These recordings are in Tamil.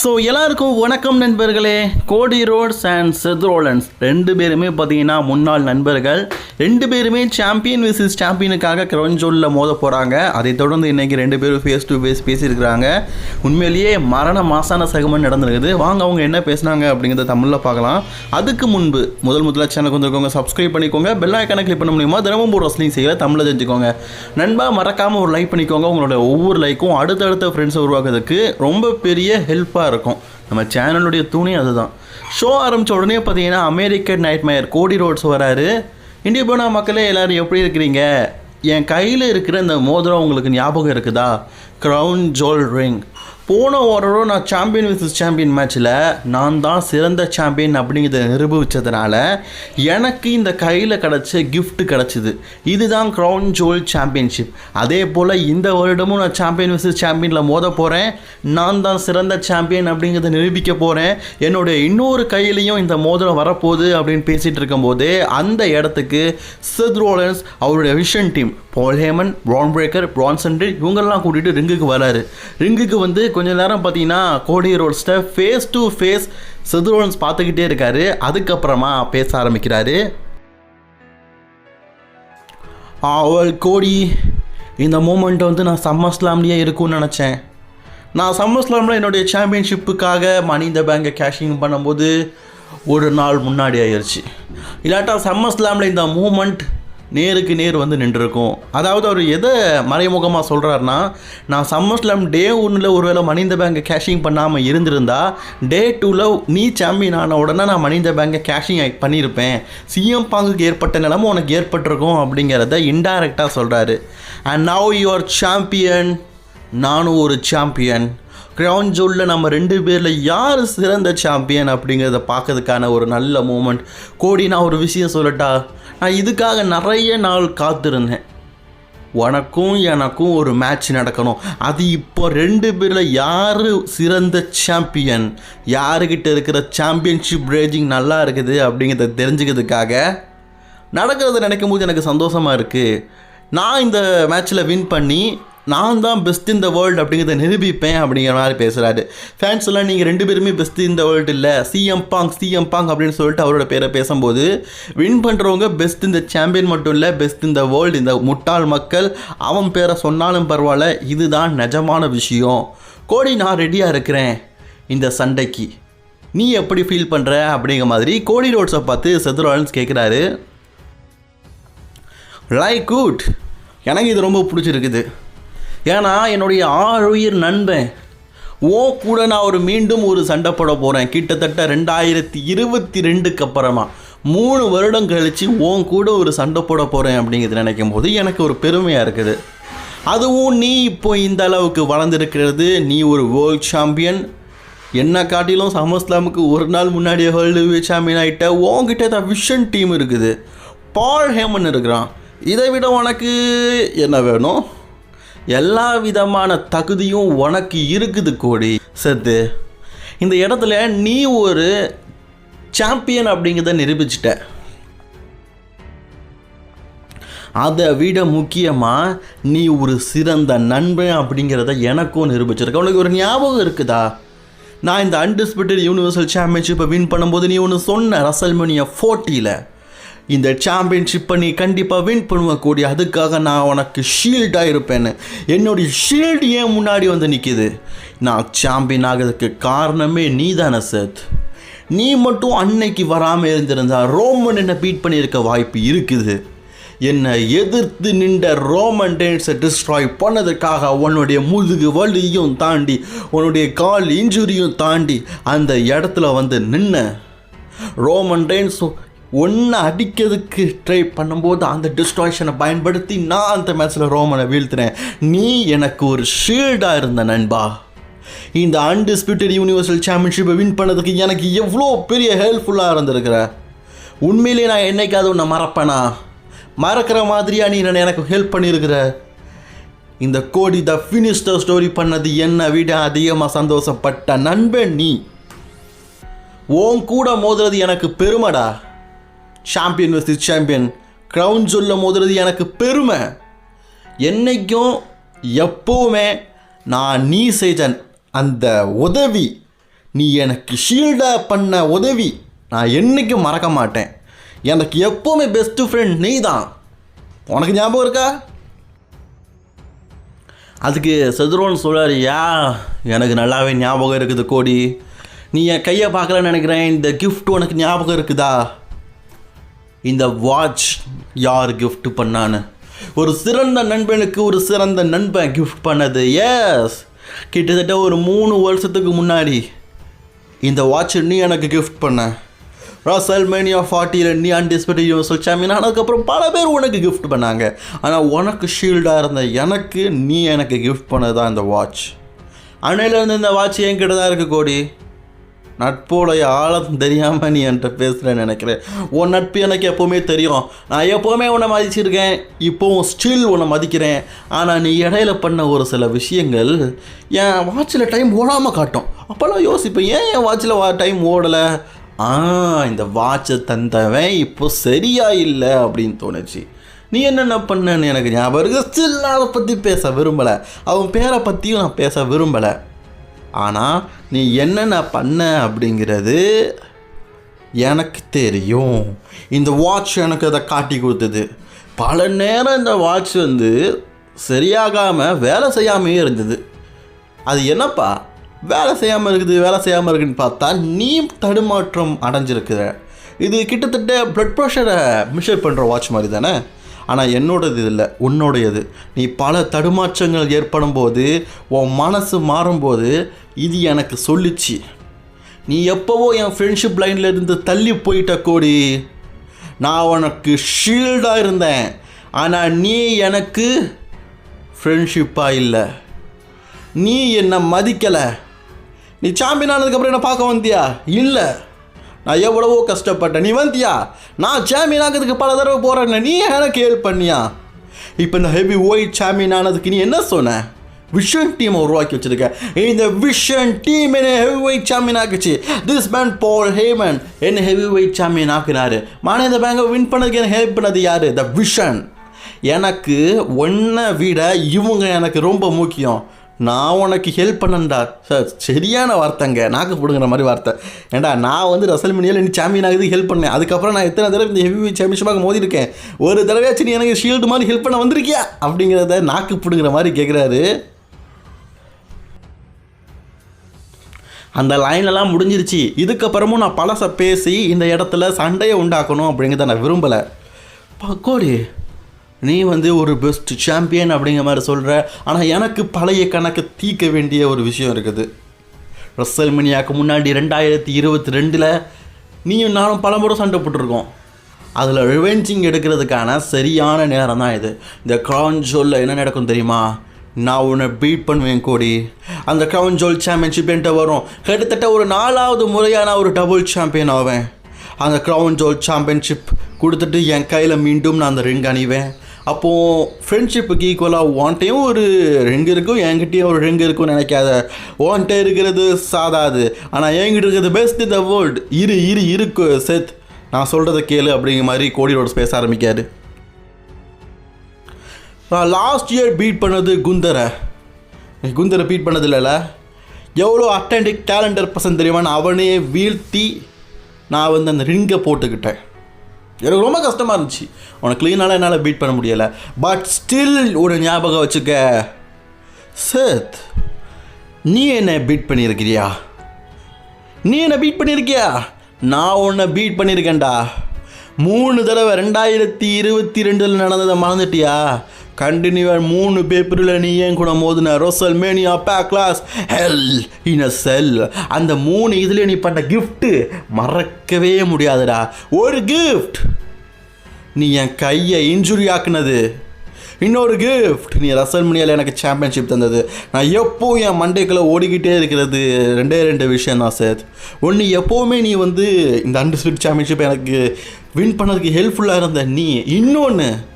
ஸோ எல்லாருக்கும் வணக்கம் நண்பர்களே. கோடி ரோட்ஸ் அண்ட் செத்ரோலன்ஸ். ரெண்டு பேருமே பார்த்தீங்கன்னா முன்னாள் நண்பர்கள். ரெண்டு பேருமே சாம்பியன் விசிஸ் சாம்பியனுக்காக கிரௌஞ்சோலில் மோத போகிறாங்க அதை தொடர்ந்து இன்னைக்கு ரெண்டு பேரும் ஃபேஸ் டு ஃபேஸ் பேசியிருக்கிறாங்க. உண்மையிலேயே மரண மாசான சகமம் நடந்திருக்குது. வாங்க அவங்க என்ன பேசுனாங்க அப்படிங்கிறத தமிழில் பார்க்கலாம். அதுக்கு முன்பு முதல் முதல்ல சேனலுக்கு வந்துருக்கோங்க சப்ஸ்கிரைப் பண்ணிக்கோங்க. பெல் ஐக்கானை கிளிக் பண்ண முடியுமா? தினமும் ஒரு ரஸ்லிங் செய்யல தமிழில் தெரிஞ்சுக்கோங்க. நண்பா மறக்காமல் ஒரு லைக் பண்ணிக்கோங்க. உங்களோட ஒவ்வொரு லைக்கும் அடுத்தடுத்த ஃப்ரெண்ட்ஸை உருவாக்குறதுக்கு ரொம்ப பெரிய ஹெல்ப்பாக இருக்கும். நம்ம சேனலுடைய துணி அதுதான். ஷோ ஆரம்பித்த உடனே பார்த்தீங்கன்னா American nightmare Cody Rhodes வராரு. இந்திய போனா மக்களே எல்லாரும் எப்படி இருக்கிறீங்க? என் கையில் இருக்கிற இந்த மோதிரம் உங்களுக்கு ஞாபகம் இருக்குதா? க்ரௌன் ஜோல் ரிங் போன வாரம் நான் சாம்பியன் விசஸ் சாம்பியன் மேட்ச்சில் நான் தான் சிறந்த சாம்பியன் அப்படிங்கிறத நிரூபித்ததுனால எனக்கு இந்த கையில் கிடச்ச கிஃப்ட்டு கிடச்சிது. இதுதான் க்ரௌன் ஜோல் சாம்பியன்ஷிப் அதே போல் இந்த வருடமும் நான் சாம்பியன் விசஸ் சாம்பியனில் மோத போகிறேன் நான் தான் சிறந்த சாம்பியன் அப்படிங்கிறத நிரூபிக்க போகிறேன் என்னுடைய இன்னொரு கையிலையும் இந்த மோதிரம் வரப்போகுது அப்படின்னு பேசிகிட்டு இருக்கும்போது அந்த இடத்துக்கு செத் ரோலன்ஸ் அவருடைய vision team Paul Heyman Bron Breakker ப்ரான்சன்ட்ரி இவங்கெல்லாம் கூட்டிகிட்டு ரிங்குக்கு வராரு. ரிங்குக்கு வந்து கொஞ்ச நேரம் பார்த்தீங்கன்னா கோடி ரோல்ஸ்ட்டை ஃபேஸ் டு ஃபேஸ் செத் பார்த்துக்கிட்டே இருக்காரு. அதுக்கப்புறமா பேச ஆரம்பிக்கிறாரு. அவள் கோடி இந்த மூமெண்ட் வந்து நான் சம்மர் ஸ்லாம்லேயே இருக்கும்னு நினச்சேன். நான் சம்மர் ஸ்லாமில் என்னுடைய சாம்பியன்ஷிப்புக்காக மணி இந்த பேங்கை கேஷிங் பண்ணும்போது ஒரு நாள் முன்னாடி ஆயிடுச்சு இல்லாட்டா சம்மர் ஸ்லாமில் இந்த மூமெண்ட் நேருக்கு நேர் வந்து நின்றுருக்கும். அதாவது அவர் எதை மறைமுகமாக சொல்கிறாருன்னா நான் சம்மர் ஸ்லாம் டே ஒன்றில் ஒருவேளை மனித பேங்கை கேஷிங் பண்ணாமல் இருந்திருந்தா டே டூவில் நீ சாம்பியன் ஆன உடனே நான் மனித பேங்கை கேஷிங் பண்ணியிருப்பேன் சிஎம் பாங்குக்கு ஏற்பட்ட நிலமை உனக்கு ஏற்பட்டிருக்கும் அப்படிங்கிறத இன்டைரக்டாக சொல்கிறாரு அண்ட் நவ் யுவர் சாம்பியன் நானும் ஒரு சாம்பியன் கிரவுன் ஜோலில் நம்ம ரெண்டு பேரில் யார் சிறந்த சாம்பியன் அப்படிங்கிறத பார்க்கறதுக்கான ஒரு நல்ல மூமெண்ட் கோடி நான் ஒரு விஷயம் சொல்லட்டா? நான் இதுக்காக நிறைய நாள் காத்திருந்தேன். உனக்கும் எனக்கும் ஒரு மேட்ச் நடக்கணும். அது இப்போ ரெண்டு பேரில் யார் சிறந்த சாம்பியன் யாருக்கிட்ட இருக்கிற சாம்பியன்ஷிப் ரேஜிங் நல்லா இருக்குது அப்படிங்கிறத தெரிஞ்சுக்கிறதுக்காக நடக்கிறத நினைக்கும் போது எனக்கு சந்தோஷமாக இருக்குது நான் இந்த மேட்ச்சில் வின் பண்ணி நான் தான் பெஸ்ட் இந்த வேர்ல்டு அப்படிங்கிறத நிரூபிப்பேன் அப்படிங்கிற மாதிரி பேசுகிறாரு ஃபேன்ஸ் எல்லாம் நீங்கள் ரெண்டு பேருமே பெஸ்ட் இந்த வேர்ல்டு இல்லை. சிஎம் பாங் சிஎம் பாங் அப்படின்னு சொல்லிட்டு அவரோட பேரை பேசும்போது வின் பண்ணுறவங்க பெஸ்ட் இந்த சாம்பியன் மட்டும் இல்லை பெஸ்ட் இந்த வேர்ல்டு இந்த முட்டாள் மக்கள் அவன் பேரை சொன்னாலும் பரவாயில்ல இதுதான் நிஜமான விஷயம். கோடி நான் ரெடியாக இருக்கிறேன் இந்த சண்டைக்கு. நீ எப்படி ஃபீல் பண்ணுற அப்படிங்கிற மாதிரி கோடி ரோட்ஸை பார்த்து செதுராலன்ஸ் கேட்குறாரு லைக் குட் எனக்கு இது ரொம்ப பிடிச்சிருக்குது. ஏன்னா என்னுடைய ஆறுயிர் நண்பன் ஓ கூட நான் ஒரு மீண்டும் ஒரு சண்டை போட போகிறேன் கிட்டத்தட்ட ரெண்டாயிரத்தி இருபத்தி ரெண்டுக்கு அப்புறமா. மூணு வருடம் கழித்து ஓன் கூட ஒரு சண்டை போட போகிறேன் அப்படிங்கிறது நினைக்கும் போது எனக்கு ஒரு பெருமையாக இருக்குது. அதுவும் நீ இப்போ இந்த அளவுக்கு வளர்ந்துருக்கிறது நீ ஒரு வேர்ல்ட் சாம்பியன் என்ன காட்டிலும் சமஸ்லாமுக்கு ஒரு நாள் முன்னாடியே வேர்ல்டு சாம்பியன் ஆகிட்ட உன்கிட்ட தான் விஷன் டீம் இருக்குது. பால் ஹேமன் இருக்கிறான். இதை விட உனக்கு என்ன வேணும்? எல்லா விதமான தகுதியும் உனக்கு இருக்குது கோடி. சத்து. இந்த இடத்துல நீ ஒரு சாம்பியன் அப்படிங்கிறத நிரூபிச்சிட்ட. அதை விட முக்கியமாக நீ ஒரு சிறந்த நண்பன் அப்படிங்கிறத எனக்கும் நிரூபிச்சிருக்க. உனக்கு ஒரு ஞாபகம் இருக்குதா? நான் இந்த அன்டிஸ்பிட்டட் யூனிவர்சல் சாம்பியன்ஷிப்பை வின் பண்ணும்போது நீ ஒன்று சொன்ன ரசல்மனியா ஃபோர்ட்டியில் இந்த சாம்பியன்ஷிப்பை நீ கண்டிப்பாக வின் பண்ணுவ கூடிய அதுக்காக நான் உனக்கு ஷீல்டாக இருப்பேன்னு. என்னுடைய ஷீல்டு ஏன் முன்னாடி வந்து நிற்கிது நான் சாம்பியன் ஆகிறதுக்கு காரணமே நீ தானே சத். நீ மட்டும் அன்னைக்கு வராமல் இருந்திருந்தா ரோமன் என்னை பீட் பண்ணியிருக்க வாய்ப்பு இருக்குது. என்னை எதிர்த்து நின்ற ரோமன் டேன்ஸை டிஸ்ட்ராய் பண்ணதுக்காக உன்னுடைய முதுகு வலியும் தாண்டி உன்னுடைய கால் இன்ஜுரியும் தாண்டி அந்த இடத்துல வந்து நின்ன. ரோமன் டேன்ஸ் ஒன்றை அடிக்கிறதுக்கு ட்ரை பண்ணும்போது அந்த டிஸ்ட்ராக்ஷனை பயன்படுத்தி நான் அந்த மேட்ச்சில் ரோமனை வீழ்த்தினேன். நீ எனக்கு ஒரு ஷீல்டாக இருந்த நண்பா. இந்த அன்டிஸ்பியூட்டட் யூனிவர்சல் சாம்பியன்ஷிப்பை வின் பண்ணதுக்கு எனக்கு எவ்வளோ பெரிய ஹெல்ப்ஃபுல்லாக இருந்திருக்கிற? உண்மையிலே நான் என்னைக்காவது உன்னை மறப்பேனா? மறக்கிற மாதிரியா நீ என்ன எனக்கு ஹெல்ப் பண்ணியிருக்கிற? இந்த கோடி த ஃபினிஷ்ட ஸ்டோரி பண்ணது என்னை விட அதிகமாக சந்தோஷப்பட்ட நண்பன் நீ. உன் கூட மோதுறது எனக்கு பெருமைடா. சாம்பியன் வர்சஸ் சாம்பியன் க்ரௌன் சொல்ல மோதுறது எனக்கு பெருமை. என்னைக்கும் எப்போவுமே நான் நீ செய்த அந்த உதவி நீ எனக்கு ஷீல்டாக பண்ண உதவி நான் என்றைக்கும் மறக்க மாட்டேன். எனக்கு எப்போவுமே பெஸ்ட்டு ஃப்ரெண்ட் நீ தான் உனக்கு ஞாபகம் இருக்கா? அதுக்கு செதுரோன்னு சொல்கிறார் யா எனக்கு நல்லாவே ஞாபகம் இருக்குது கோடி. நீ என் கையை பார்க்கலன்னு நினைக்கிறேன். இந்த கிஃப்ட் உனக்கு ஞாபகம் இருக்குதா? இந்த வாட்ச் யார் கிஃப்ட் பண்ணான்னு? ஒரு சிறந்த நண்பனுக்கு ஒரு சிறந்த நண்பன் கிஃப்ட் பண்ணது. எஸ் கிட்டத்தட்ட ஒரு மூணு வருஷத்துக்கு முன்னாடி இந்த வாட்ச் நீ எனக்கு கிஃப்ட் பண்ண. ராசல் மேனியா ஃபார்ட்டியில் நீ அன்டிஸ்பியூட்டட் யூனிவர்சல் சாம்பியன் அதுக்கப்புறம் பல பேர் உனக்கு கிஃப்ட் பண்ணாங்க. ஆனால் உனக்கு ஷீல்டாக இருந்த எனக்கு நீ எனக்கு கிஃப்ட் பண்ணது தான் இந்த வாட்ச் அன்னையிலேருந்து இந்த வாட்ச் என்கிட்ட தான் இருக்குது கோடி. நட்போடைய ஆழம் தெரியாமல் நீ என்கிட்ட பேசுகிறேன்னு நினைக்கிறேன். உன் நட்பு எனக்கு எப்போவுமே தெரியும். நான் எப்போவுமே உன்னை மதிச்சிருக்கேன். இப்போவும் ஸ்டில் உன்னை மதிக்கிறேன். ஆனால் நீ இடையில பண்ண ஒரு சில விஷயங்கள் என் வாட்சில் டைம் ஓடாமல் காட்டும். அப்போல்லாம் யோசிப்பேன் ஏன் என் வாட்சில் வா டைம் ஓடலை? ஆ இந்த வாட்சை தந்தவன் இப்போ சரியா இல்லை அப்படின்னு தோணுச்சு. நீ என்னென்ன பண்ணன்னு எனக்கு ஞாபகம் இருக்கு? ஸ்டில் நான் அதை பற்றி பேச விரும்பலை. அவன் பேரை பற்றியும் நான் பேச விரும்பலை. ஆனால் நீ என்னென்ன பண்ண அப்படிங்கிறது எனக்கு தெரியும். இந்த வாட்ச் எனக்கு அதை காட்டி கொடுத்தது. பல நேரம் இந்த வாட்ச் வந்து சரியாகாமல் வேலை செய்யாமையே இருந்தது. அது என்னப்பா? வேலை செய்யாமல் இருக்குது வேலை செய்யாமல் இருக்குன்னு பார்த்தா நீ தடுமாற்றம் அடைஞ்சிருக்கிற. இது கிட்டத்தட்ட ப்ளட் ப்ரெஷரை மெஷர் பண்ணுற வாட்ச் மாதிரி தானே? ஆனால் என்னோடது இல்லை உன்னோடையது. நீ பல தடுமாற்றங்கள் ஏற்படும் போது உன் மனசு மாறும்போது இது எனக்கு சொல்லிச்சு. நீ எப்போவோ என் ஃப்ரெண்ட்ஷிப் லைனில் இருந்து தள்ளி போயிட்ட கோடி. நான் உனக்கு ஷீல்டாக இருந்தேன். ஆனால் நீ எனக்கு ஃப்ரெண்ட்ஷிப்பாக இல்லை. நீ என்னை மதிக்கலை. நீ சாம்பியன் ஆனதுக்கப்புறம் என்ன பார்க்க வந்தியா? இல்லை. நான் எவ்வளவோ கஷ்டப்பட்டேன். நீ வந்தியா? நான் சாம்பியன் ஆகிறதுக்கு பல தடவை போகிறேன்னு நீ எனக்கு ஹெல்ப் பண்ணியா? இப்போ இந்த ஹெவி ஒயிட் சாம்பியன் ஆனதுக்கு நீ என்ன சொன்ன? விஷன் டீமை உருவாக்கி வச்சிருக்க. இந்த விஷன் டீம் என்ன ஹெவி வெயிட் சாம்பியன் ஆக்குச்சு திஸ் மேன் பால் ஹேமன் என்ன ஹெவி வெயிட் சாம்பியன் ஆக்குனாரு மானே இந்த பேங்கை வின் பண்ணதுக்கு என்ன ஹெல்ப் பண்ணது யாரு? த விஷன் எனக்கு ஒன்றை விட இவங்க எனக்கு ரொம்ப முக்கியம். நான் உனக்கு ஹெல்ப் பண்ணண்டா சார் சரியான வார்த்தைங்க. நாக்கு பிடுங்குற மாதிரி வார்த்தை. ஏண்டா நான் வந்து ரசல்மினியில் நீ சாம்பியன் ஆகுது ஹெல்ப் பண்ணேன். அதுக்கப்புறம் நான் எத்தனை தடவை இந்த ஹெவி சாம்பியன்ஷிப்பாக மோதி இருக்கேன் ஒரு தடவையாச்சும் நீ எனக்கு ஷீல்டு மாதிரி ஹெல்ப் பண்ண வந்திருக்கியா? அப்படிங்கிறத நாக்கு பிடுங்குற மாதிரி கேட்குறாரு அந்த லைன்லலாம் முடிஞ்சிருச்சு. இதுக்கப்புறமும் நான் பழச பேசி இந்த இடத்துல சண்டையை உண்டாக்கணும் அப்படிங்கிறத நான் விரும்பலை. பக்கோடி. நீ வந்து ஒரு பெஸ்ட் சாம்பியன் அப்படிங்கிற மாதிரி சொல்கிற ஆனால் எனக்கு பழைய கணக்கு தீர்க்க வேண்டிய ஒரு விஷயம் இருக்குது. ரசல் முன்னாடி ரெண்டாயிரத்தி இருபத்தி ரெண்டில் நீயும் நானும் பல முறை சண்டை போட்டிருக்கோம். அதில் ரிவெஞ்சிங் எடுக்கிறதுக்கான சரியான நேரம் தான் இது. இந்த க்ரௌன் ஜோலில் என்ன நடக்கும் தெரியுமா? நான் உன்னை பீட் பண்ணுவேன் கோடி. அந்த க்ரௌன் ஜோல் சாம்பியன்ஷிப் என்கிட்ட வரும். கிட்டத்தட்ட ஒரு நாலாவது முறையாக நான் ஒரு டபுள் சாம்பியன் ஆவேன். அந்த க்ரௌன் ஜோல் சாம்பியன்ஷிப் கொடுத்துட்டு என் கையில் மீண்டும் நான் அந்த ரிங் அணிவேன். அப்போது ஃப்ரெண்ட்ஷிப்புக்கு ஈக்குவலாக உன்ட்டையும் ஒரு ரிங் இருக்கும் என்கிட்டயும் ஒரு ரிங் இருக்கும்னு நினைக்காத. உன்கிட்ட இருக்கிறது சாதாது. ஆனால் என்கிட்ட இருக்கிறது பெஸ்ட் த வேர்ல்டு இரு இரு இருக்கு செத். நான் சொல்கிறத கேளு அப்படிங்கிற மாதிரி கோடியோட பேச ஆரம்பிக்காரு. நான் லாஸ்ட் இயர் பீட் பண்ணது குந்தரை. குந்தரை பீட் பண்ணது இல்லைல்ல எவ்வளோ அட்டன்டிக் டேலண்டர் பர்சன் தெரியுமான்னு அவனே வீழ்த்தி நான் வந்து அந்த ரிங்கை போட்டுக்கிட்டேன். எனக்கு ரொம்ப கஷ்டமாக இருந்துச்சு. உனக்கு க்ளீனால என்னால் பீட் பண்ண முடியலை. பட் ஸ்டில் ஒரு ஞாபகம் வச்சுக்க. சத் நீ என்னை பீட் பண்ணியிருக்கிறியா? நீ என்னை பீட் பண்ணியிருக்கியா? நான் உன்னை பீட் பண்ணியிருக்கேன்டா. மூணு தடவை ரெண்டாயிரத்தி இருபத்தி ரெண்டில் நடந்ததை மறந்துட்டியா? கண்டினியூவாக மூணு பேப்பரில் நீ ஏன் கூட மோதின? ரொசல் மேனியா பே கிளாஸ் ஹெல் இன் அ செல் அந்த மூணு இதில் நீ பண்ண கிஃப்ட்டு மறக்கவே முடியாதுடா. ஒரு கிஃப்ட் நீ என் கையை இன்ஜுரி ஆக்குனது. இன்னொரு கிஃப்ட் நீ ரசல் முனியால் எனக்கு சாம்பியன்ஷிப் தந்தது. நான் எப்போவும் என் மண்டைக்குள்ளே ஓடிக்கிட்டே இருக்கிறது. ரெண்டே ரெண்டு விஷயம் தான் சார். ஒன்று எப்போவுமே நீ வந்து இந்த அண்டர்ஸ்பிட் சாம்பியன்ஷிப் எனக்கு வின் பண்ணதுக்கு ஹெல்ப்ஃபுல்லாக இருந்த நீ. இன்னொன்று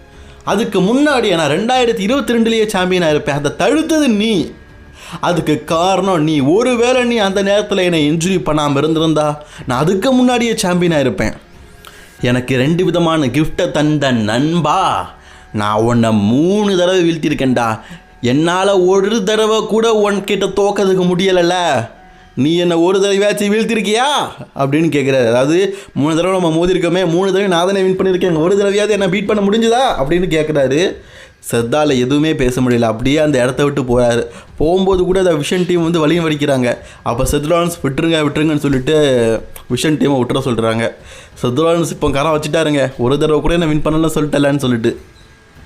அதுக்கு முன்னாடி நான் ரெண்டாயிரத்தி இருபத்தி ரெண்டுலேயே சாம்பியனாக இருப்பேன் அதை தடுத்தது நீ. அதுக்கு காரணம் நீ ஒருவேளை நீ அந்த நேரத்தில் என்னை இன்ஜுரி பண்ணாமல் இருந்திருந்தா நான் அதுக்கு முன்னாடியே சாம்பியனாக இருப்பேன் எனக்கு ரெண்டு விதமான கிஃப்ட்டை தந்த நண்பா நான் உன்னை மூணு தடவை வீழ்த்தியிருக்கேன்டா. என்னால் ஒரு தடவை கூட உன்கிட்ட தோக்கிறதுக்கு முடியலைல்ல. நீ என்னை ஒரு தடவையாச்சும் வீழ்த்திருக்கியா? அப்படின்னு கேட்குறாரு அதாவது மூணு தடவை நம்ம மோதிருக்கோமே மூணு தடவை நான் தானே வின் பண்ணியிருக்கேன் ஒரு தடவையாவது என்ன பீட் பண்ண முடிஞ்சுதா? அப்படின்னு கேட்குறாரு செத்தால எதுவுமே பேச முடியல. அப்படியே அந்த இடத்த விட்டு போகிறாரு போகும்போது கூட அந்த விஷன் டீம் வந்து வழியும் வடிக்கிறாங்க அப்போ செத்லான்ஸ் விட்டுருங்க விட்டுருங்கன்னு சொல்லிட்டு விஷன் டீமை விட்டுற சொல்கிறாங்க செத்லான்ஸ் இப்போ கரம் வச்சுட்டாருங்க. ஒரு தடவை கூட என்ன வின் பண்ணலன்னு சொல்லிட்டலன்னு சொல்லிட்டு.